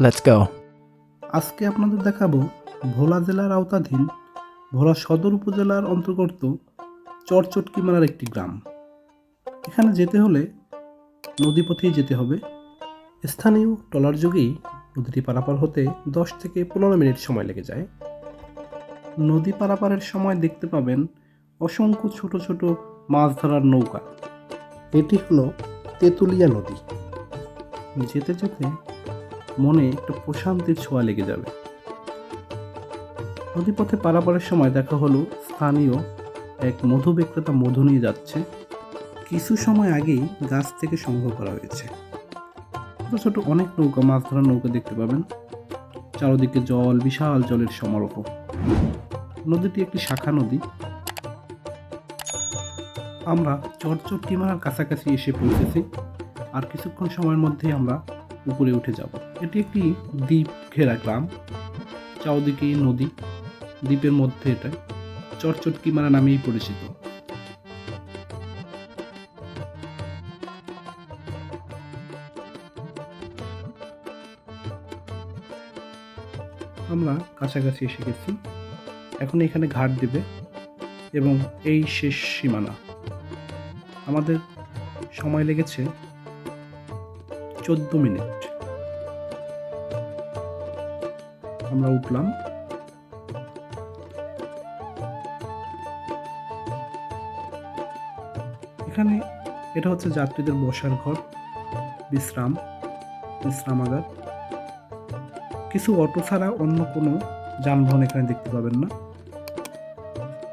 Let's go. আজকে আপনাদের দেখাবো ভোলা জেলার আওতাধীন ভোলা সদর উপজেলার অন্তর্গত চরচটকিমারার একটি গ্রাম। এখানে যেতে হলে নদীপথেই যেতে হবে। স্থানীয় ট্রলার যুগেই নদীটি পারাপার হতে দশ থেকে পনেরো মিনিট সময় লেগে যায়। নদী পারাপারের সময় দেখতে পাবেন অসংখ্য ছোট ছোট মাছ ধরার নৌকা। এটি হলো তেঁতুলিয়া নদী। যেতে যেতে মনে একটা প্রশান্তির ছোঁয়া লেগে যাবে। নদীপথে পারাপারের সময় দেখা হলো স্থানীয় এক মধু বিক্রেতা মধু নিয়ে যাচ্ছে। কিছু সময় আগেই গাছ থেকে সংগ্রহ করা হয়েছে। ছোট ছোট অনেক নৌকা, মাছ ধরার নৌকা দেখতে পাবেন। চারদিকে জল, বিশাল জলের সমারোহ। নদীটি একটি শাখা নদী। আমরা চটচটকি মারার কাছাকাছি এসে পৌঁছেছি। আর কিছুক্ষণ সময়ের মধ্যেই আমরা উপরে উঠে যাব। এটি একটি দ্বীপ ঘেরা গ্রাম। চারদিকেই নদী। দ্বীপের মধ্যে এটা চটচটকি মারা নামেই পরিচিত। আমরা কাছাকাছি এসে গেছি। এখন এখানে ঘাট দেবে এবং এই শেষ সীমানা। আমাদের সময় লেগেছে চোদ্দ মিনিট। আমরা উঠলাম। এখানে এটা হচ্ছে যাত্রীদের বসার ঘর, বিশ্রাম, বিশ্রামাগার। কিছু অটো ছাড়া অন্য কোনো যানবাহন এখানে দেখতে পাবেন না।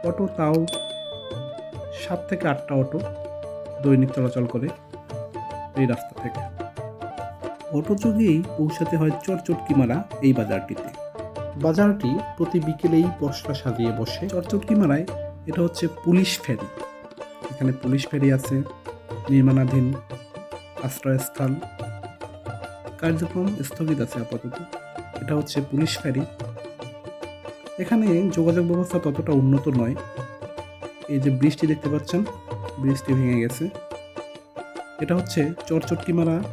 অটো তাও সাত থেকে আটটা অটো দৈনিক চলাচল করে এই রাস্তা থেকে। অটো যোগেই পৌঁছাতে হয় চটচটকিমারা এই বাজারটিতে। বাজারটি প্রতি বিকেলেই পশরা সাজিয়ে বসে। চটচটকিমারায় এটা হচ্ছে পুলিশ ফেরি। এখানে পুলিশ ফেরি আছে নির্মাণাধীন আশ্রয়স্থল। কার্যক্রম স্থগিত আছে আপাতত। এটা হচ্ছে পুলিশ ফেরি। এখানে যোগাযোগ ব্যবস্থা ততটা উন্নত নয়। এই যে বৃষ্টি দেখতে পাচ্ছেন বৃষ্টি ভেঙে গেছে। এটা হচ্ছে চরচটকিমারা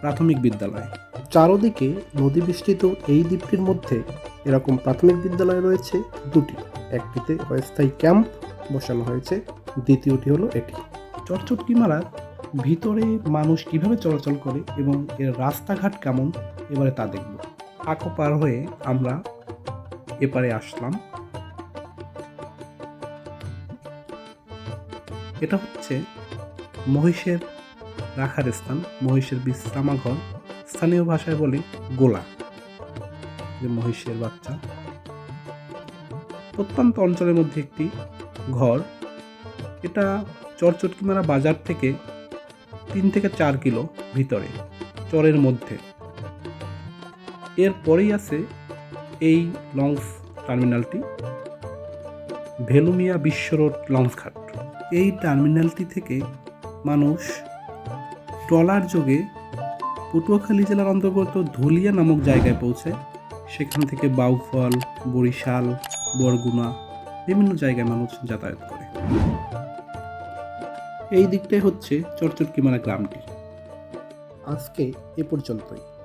প্রাথমিক বিদ্যালয়। চারদিকে নদী বেষ্টিত এই দ্বীপটির মধ্যে এরকম প্রাথমিক বিদ্যালয় রয়েছে দুটি। একটিতে অস্থায়ী ক্যাম্প বসানো হয়েছে দ্বিতীয়টি হলো এটি। চটচটকি মারার ভিতরে মানুষ কীভাবে চলাচল করে এবং এর রাস্তাঘাট কেমন এবারে তা দেখব। আকো পার হয়ে আমরা এপারে আসলাম। এটা হচ্ছে মহিষের রাখার স্থান, মহিষের বিশ্রামাঘর স্থানীয় ভাষায় বলে গোলা, যে মহিষের বাচ্চা। প্রত্যন্ত অঞ্চলের মধ্যে একটি ঘর। এটা চরচটকিমারা বাজার থেকে তিন থেকে চার কিলো ভিতরে, চরের মধ্যে। এরপরেই আছে এই লঞ্চ টার্মিনালটি, ভেলুমিয়া বিশ্ব রোড লঞ্চ ঘাট এই টার্মিনালটি থেকে মানুষ ট্রলার যোগে পটুয়াখালী জেলার অন্তর্গত ধুলিয়া নামক জায়গায় পৌঁছে সেখান থেকে বাউফল, বরিশাল, বরগুনা বিভিন্ন জায়গায় মানুষ যাতায়াত করে। এই দিকটাই হচ্ছে চরচটকিমারা গ্রামটি। আজকে এ পর্যন্তই।